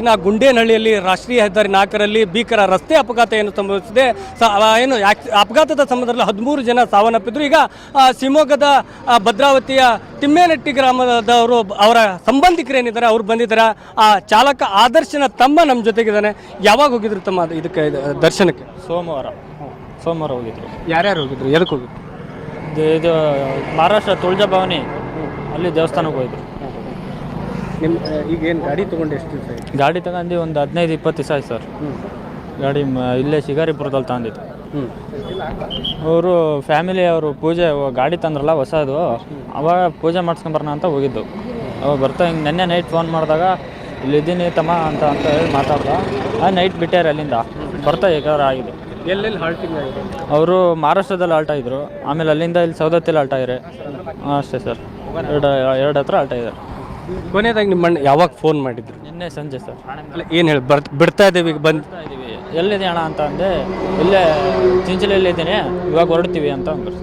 ಇನ್ನು ಗುಂಡೇನಹಳ್ಳಿಯಲ್ಲಿ ರಾಷ್ಟ್ರೀಯ ಹೆದ್ದಾರಿ ನಾಲ್ಕರಲ್ಲಿ ಭೀಕರ ರಸ್ತೆ ಅಪಘಾತ ಏನು ಸಂಭವಿಸಿದೆ ಏನು ಅಪಘಾತದ ಸಂದರ್ಭದಲ್ಲಿ ಹದಿಮೂರು ಜನ ಸಾವನ್ನಪ್ಪಿದ್ರು. ಈಗ ಶಿವಮೊಗ್ಗದ ಭದ್ರಾವತಿಯ ತಿಮ್ಮೇನಟ್ಟಿ ಗ್ರಾಮದವರು ಅವರ ಸಂಬಂಧಿಕರೇನಿದ್ದಾರೆ ಅವ್ರು ಬಂದಿದ್ದಾರೆ. ಆ ಚಾಲಕ ಆದರ್ಶನ ತಮ್ಮ ನಮ್ಮ ಜೊತೆಗಿದ್ದಾನೆ. ಯಾವಾಗ ಹೋಗಿದ್ರು ತಮ್ಮ ಇದಕ್ಕೆ ಇದು, ದರ್ಶನಕ್ಕೆ? ಸೋಮವಾರ. ಸೋಮವಾರ ಹೋಗಿದ್ರು. ಯಾರ್ಯಾರು ಹೋಗಿದ್ರು? ಎದಕ್ಕೆ ಹೋಗಿದ್ರು? ಇದು ಇದು ಮಹಾರಾಷ್ಟ್ರ ತುಳಜಾ ಭವನಿ ಅಲ್ಲಿ ದೇವಸ್ಥಾನಕ್ಕೆ ಹೋಗಿದ್ರು. ನಿಮ್ಮ ಈಗ ಏನು ಗಾಡಿ ತೊಗೊಂಡು ಎಷ್ಟು ದಿವಸ ಆಯ್ತು? ಗಾಡಿ ತಗೊಂಡು ಒಂದು ಹದಿನೈದು ಇಪ್ಪತ್ತು ದಿವಸ ಆಯ್ತು ಸರ್. ಗಾಡಿ ಮ- ಇಲ್ಲೇ ಶಿಕಾರಿಪುರದಲ್ಲಿ ತಗೊಂಡಿದ್ದು. ಹ್ಞೂ ಅವರು ಫ್ಯಾಮಿಲಿ ಅವರು ಪೂಜೆ ಗಾಡಿ ತಂದ್ರಲ್ಲ ಹೊಸದು. ಅವಾಗ ಪೂಜೆ ಮಾಡಿಸ್ಕೊಂಬರೋಣ ಅಂತ ಹೋಗಿದ್ದು. ಅವಾಗ ಬರ್ತಾ ಹಿಂಗೆ ನೆನ್ನೆ ನೈಟ್ ಫೋನ್ ಮಾಡಿದಾಗ ಇಲ್ಲಿದ್ದೀನಿ ತಮ್ಮ ಅಂತ ಅಂತ ಹೇಳಿ ಮಾತಾಡ್ದ. ಆ ನೈಟ್ ಬಿಟ್ಟಾರೆ ಅಲ್ಲಿಂದ. ಬರ್ತಾ ಏಕಾರ ಆಗಿದೆ. ಎಲ್ಲೆಲ್ಲಿ ಹಾಲ್ಟಿಂಗ್ ಆಗಿದೆ ಅವರು ಮಹಾರಾಷ್ಟ್ರದಲ್ಲಿ ಆಲ್ಟ ಇದ್ರು. ಆಮೇಲೆ ಅಲ್ಲಿಂದ ಇಲ್ಲಿ ಸೌದತ್ತಿಲ್ಲಿ ಆಲ್ಟ ಇದ್ದಾರೆ ಅಷ್ಟೇ ಸರ್. ಎರಡು ಎರಡು ಹತ್ರ ಆಲ್ಟ ಇದೆ ಕೊನೆಯದಾಗಿ ನಿಮ್ಮ ಅಣ್ಣ ಯಾವಾಗ ಫೋನ್ ಮಾಡಿದ್ರು? ನಿನ್ನೆ ಸಂಜೆ ಸರ್. ಅಲ್ಲ ಏನು ಹೇಳಿ ಬರ್ ಬಿಡ್ತಾ ಇದ್ದೀವಿ ಈಗ ಬಂದು ಎಲ್ಲಿದೆ ಅಣ್ಣ ಅಂತ ಅಂದೆ ಇಲ್ಲೇ ಚಿಂಚಲಲ್ಲಿ ಇದ್ದೀನಿ ಇವಾಗ ಹೊರಡ್ತೀವಿ ಅಂತ ಅಂದ್ರು.